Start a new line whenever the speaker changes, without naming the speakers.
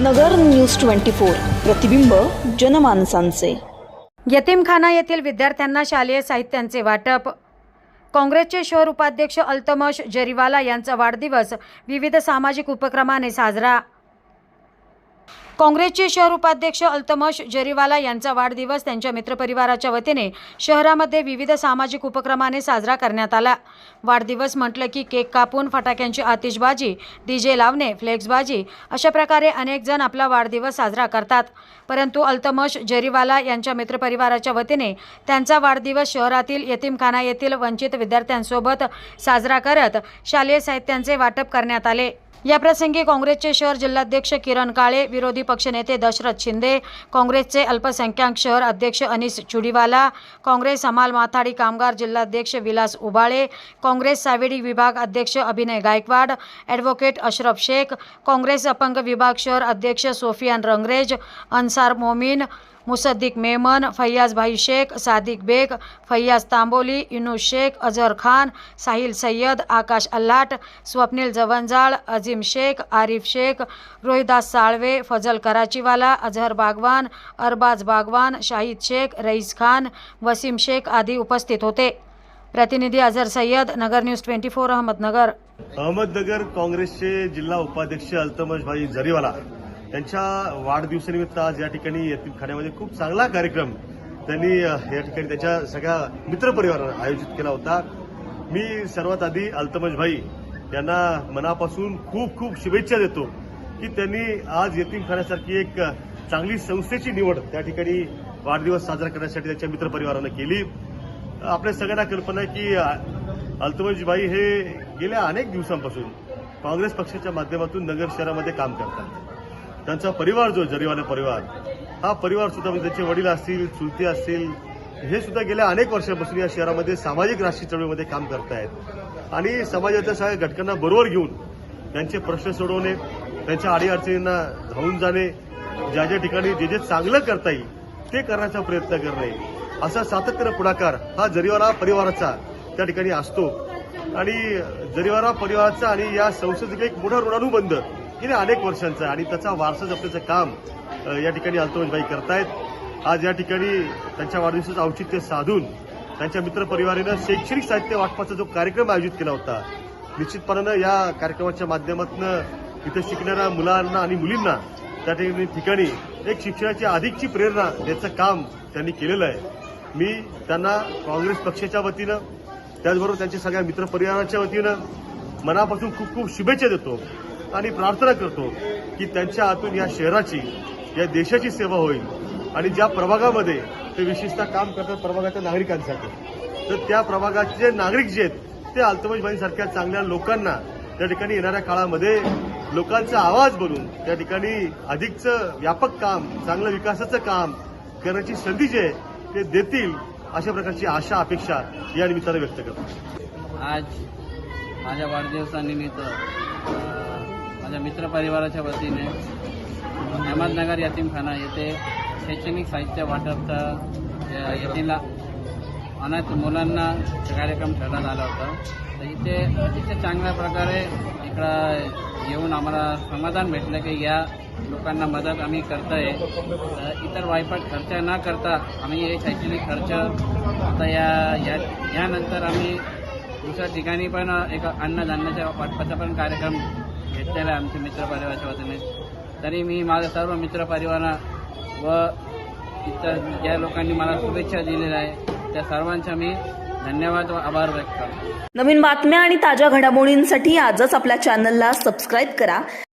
नगर news twenty four प्रतिबिंब जनमानसांचे.
यतीमखाना येथील विद्यार्थ्यांना शालेय साहित्यांचे वाटप. काँग्रेसचे शहर उपाध्यक्ष अल्तमश जरीवाला यांचा वाढदिवस. विविध सामाजिक उपक्रमाने साजरा. काँग्रेसचे शहर उपाध्यक्ष अल्तमश जरीवाला यांचा वाढदिवस त्यांच्या मित्रपरिवाराच्या वतीने शहरामध्ये विविध सामाजिक उपक्रमाने साजरा करण्यात आला. वाढदिवस म्हटलं की केक कापून फटाक्यांची आतिषबाजी डीजे लावणे फ्लेक्सबाजी अशा प्रकारे अनेक जण आपला वाढदिवस साजरा करतात. परंतु अल्तमश जरीवाला यांच्या मित्रपरिवाराच्या वतीने त्यांचा वाढदिवस शहरातील यतीमखाना येथील वंचित विद्यार्थ्यांसोबत साजरा करत शालेय साहित्यांचे वाटप करण्यात आले. याप्रसंगी काँग्रेसचे शहर जिल्हाध्यक्ष किरण काळे विरोधी पक्षनेते दशरथ शिंदे काँग्रेसचे अल्पसंख्याक शहर अध्यक्ष अनिस चुडीवाला काँग्रेस हमाल माथाडी कामगार जिल्हाध्यक्ष विलास उबाळे काँग्रेस सावेडी विभाग अध्यक्ष अभिनय गायकवाड ॲडव्होकेट अशरफ शेख काँग्रेस अपंग विभाग शहर अध्यक्ष सोफियान रंगरेज अन्सार मोमीन मुसद्दिक मेमन फैयाज भाई शेख सादिक बेग फैयाज तांबोली युनुस शेख अझर खान साहिल सय्यद आकाश अल्लाट स्वप्नील जवंजाळ अझीम शेख आरिफ शेख रोहिदास साळवे फजल कराचीवाला अझहर बागवान अरबाज बागवान शाहिद शेख रईस खान वसीम शेख आदी उपस्थित होते. प्रतिनिधी Azhar Sayyad Nagar news twenty four Ahmednagar.
Ahmednagar काँग्रेसचे जिल्हा उपाध्यक्ष अल्तमज भाई जरीवाला त्यांच्या वाढदिवसानिमित्त आज या ठिकाणी यतीमखान्यामध्ये खूप चांगला कार्यक्रम त्यांनी या ठिकाणी त्याच्या सगळ्या मित्रपरिवारानं आयोजित केला होता. मी सर्वात आधी अल्तमज भाई यांना मनापासून खूप खूप शुभेच्छा देतो की त्यांनी आज यतीमखान्यासारखी एक चांगली संस्थेची निवड त्या ठिकाणी वाढदिवस साजरा करण्यासाठी त्यांच्या मित्रपरिवारानं केली. आपल्या सगळ्यांना कल्पना आहे की अल्तमजबाई हे गेल्या अनेक दिवसांपासून काँग्रेस पक्षाच्या माध्यमातून नगर शहरामध्ये काम करतात. त्यांचा परिवार जो जरीवाला परिवार हा परिवार सुद्धा म्हणजे त्यांचे वडील असतील चुलते असतील हे सुद्धा गेल्या अनेक वर्षापासून या शहरामध्ये सामाजिक राष्ट्रीय चळवळीमध्ये काम करतायत आणि समाजाच्या सगळ्या घटकांना बरोबर घेऊन त्यांचे प्रश्न सोडवणे त्यांच्या अडीअडचणींना धावून जाणे ज्या ज्या ठिकाणी जे जे चांगलं करता येईल ते करण्याचा प्रयत्न करणे. असा सातत्यानं पुढाकार हा जरीवाला परिवाराचा त्या ठिकाणी असतो. आणि जरीवाला परिवाराचा आणि या संस्थेचं एक मोठा ऋणानुबंध गेल्या अनेक वर्षांचा आणि त्याचा वारसा जपण्याचं काम या ठिकाणी अल्तमजबाई करतायत. आज या ठिकाणी त्यांच्या वाढदिवसाचं औचित्य साधून त्यांच्या मित्रपरिवारानं शैक्षणिक साहित्य वाटपाचा जो कार्यक्रम आयोजित केला होता निश्चितपणानं या कार्यक्रमाच्या माध्यमातून इथं शिकणाऱ्या मुलांना आणि मुलींना त्या ठिकाणी ठिकाणी एक शिक्षणाची अधिकची प्रेरणा द्यायचं काम त्यांनी केलेलं आहे. मी त्यांना काँग्रेस पक्षाच्या वतीनं त्याचबरोबर त्यांच्या सगळ्या मित्रपरिवाराच्या वतीनं मनापासून खूप खूप शुभेच्छा देतो. आणि प्रार्थना करतो की त्यांच्या हातून या शहराची या देशाची सेवा होईल. आणि ज्या प्रभागामध्ये ते विशेषतः काम करतात प्रभागाच्या नागरिकांसाठी तर त्या प्रभागाचे नागरिक जे आहेत ते अल्तमजबाईंसारख्या चांगल्या लोकांना त्या ठिकाणी येणाऱ्या काळामध्ये लोकांचा आवाज बनून त्या ठिकाणी अधिकचं व्यापक काम चांगलं विकासाचं काम करण्याची संधी जे आहे ते देतील अशा प्रकारची आशा अपेक्षा या निमित्तानं व्यक्त करतो.
आज माझ्या वाढदिवसानिमित्त माझ्या मित्रपरिवाराच्या वतीने अहमदनगर यतीमखाना येथे शैक्षणिक साहित्य वाटपचा अ, यतीला अनाथ मुलांना कार्यक्रम ठेवण्यात आला होता. तर इथे अतिशय चांगल्या प्रकारे इकडं येऊन आम्हाला समाधान भेटलं की या लोकांना मदत आम्ही करतोय. इतर वायफट खर्च न करता आम्ही हे शैक्षणिक खर्च आता या या यानंतर आम्ही दुसऱ्या ठिकाणी पण एक अन्नधान्याच्या वाटपाचा पण कार्यक्रम घेतलेलं आहे आमच्या मित्रपरिवाराच्या वतीने. तरी मी माझ्या सर्व मित्रपरिवारा व इतर ज्या लोकांनी मला शुभेच्छा दिलेल्या आहे त्या सर्वांचा मी धन्यवाद व आभार व्यक्त करतो.
नवीन बातम्या आणि ताज्या घडामोडींसाठी आजच आपल्या चॅनलला सबस्क्राईब करा.